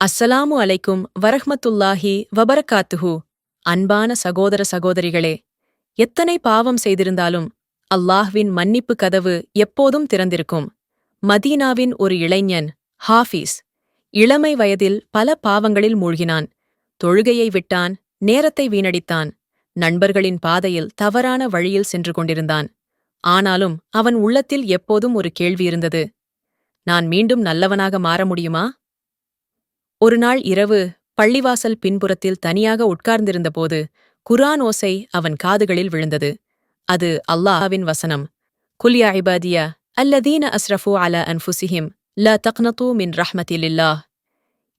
அஸ்ஸலாமு அலைக்கும் வரஹ்மத்துல்லாஹி வபரகாத்துஹு. அன்பான சகோதர சகோதரிகளே எத்தனை பாவம் செய்திருந்தாலும் அல்லாஹ்வின் மன்னிப்பு கதவு எப்போதும் திறந்திருக்கும். மதீனாவின் ஒரு இளைஞன் ஹாஃபீஸ் இளமை வயதில் பல பாவங்களில் மூழ்கினான். தொழுகையை விட்டான் நேரத்தை வீணடித்தான். நண்பர்களின் பாதையில் தவறான வழியில் சென்று கொண்டிருந்தான். ஆனாலும் அவன் உள்ளத்தில் எப்போதும் ஒரு கேள்வி இருந்தது. நான் மீண்டும் நல்லவனாக மாற முடியுமா? ஒருநாள் இரவு பள்ளிவாசல் பின்புறத்தில் தனியாக உட்கார்ந்திருந்தபோது குர்ஆன் ஓசை அவன் காதுகளில் விழுந்தது. அது அல்லாஹ்வின் வசனம். குல்யா இபாதியா அல்லதீன அஸ்ரஃபு அல அன்ஃபுசிஹிம் ல தக்னது மின் ரஹ்மத்திலில்லா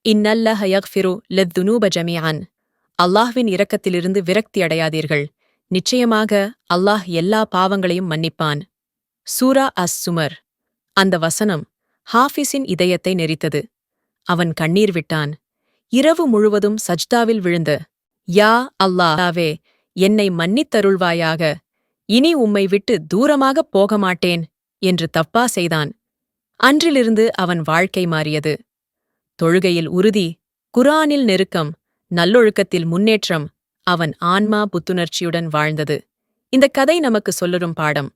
இன்னல்லஹ யக்ஃபிரு லத்துனூப ஜமியான் அல்லாஹ்வின் இரக்கத்திலிருந்து விரக்தி அடையாதீர்கள். நிச்சயமாக அல்லாஹ் எல்லா பாவங்களையும் மன்னிப்பான். சூரா அஸ் சுமர் அந்த வசனம் ஹாஃபிஸின் இதயத்தை நெரித்தது. அவன் கண்ணீர் விட்டான். இரவு முழுவதும் சஜ்தாவில் விழுந்து யா அல்லாஹாவே என்னை மன்னித்தருள்வாயாக. இனி உம்மை விட்டு தூரமாகப் போக மாட்டேன் என்று தப்பா செய்தான். அன்றிலிருந்து அவன் வாழ்க்கை மாறியது. தொழுகையில் உறுதி குரானில் நெருக்கம் நல்லொழுக்கத்தில் முன்னேற்றம் அவன் ஆன்மா புத்துணர்ச்சியுடன் வாழ்ந்தது. இந்த கதை நமக்கு சொல்லரும் பாடம்.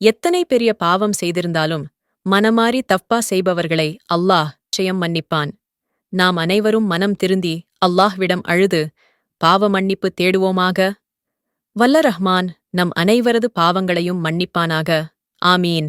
எத்தனை பெரிய பாவம் செய்திருந்தாலும் மனமாறி தப்பா செய்பவர்களை அல்லாஹ் நிச்சயம் மன்னிப்பான். நாம் அனைவரும் மனம் திருந்தி அல்லாஹ்விடம் அழுது பாவ மன்னிப்பு தேடுவோமாக. வல்ல ரஹ்மான் நம் அனைவரது பாவங்களையும் மன்னிப்பானாக. ஆமீன்.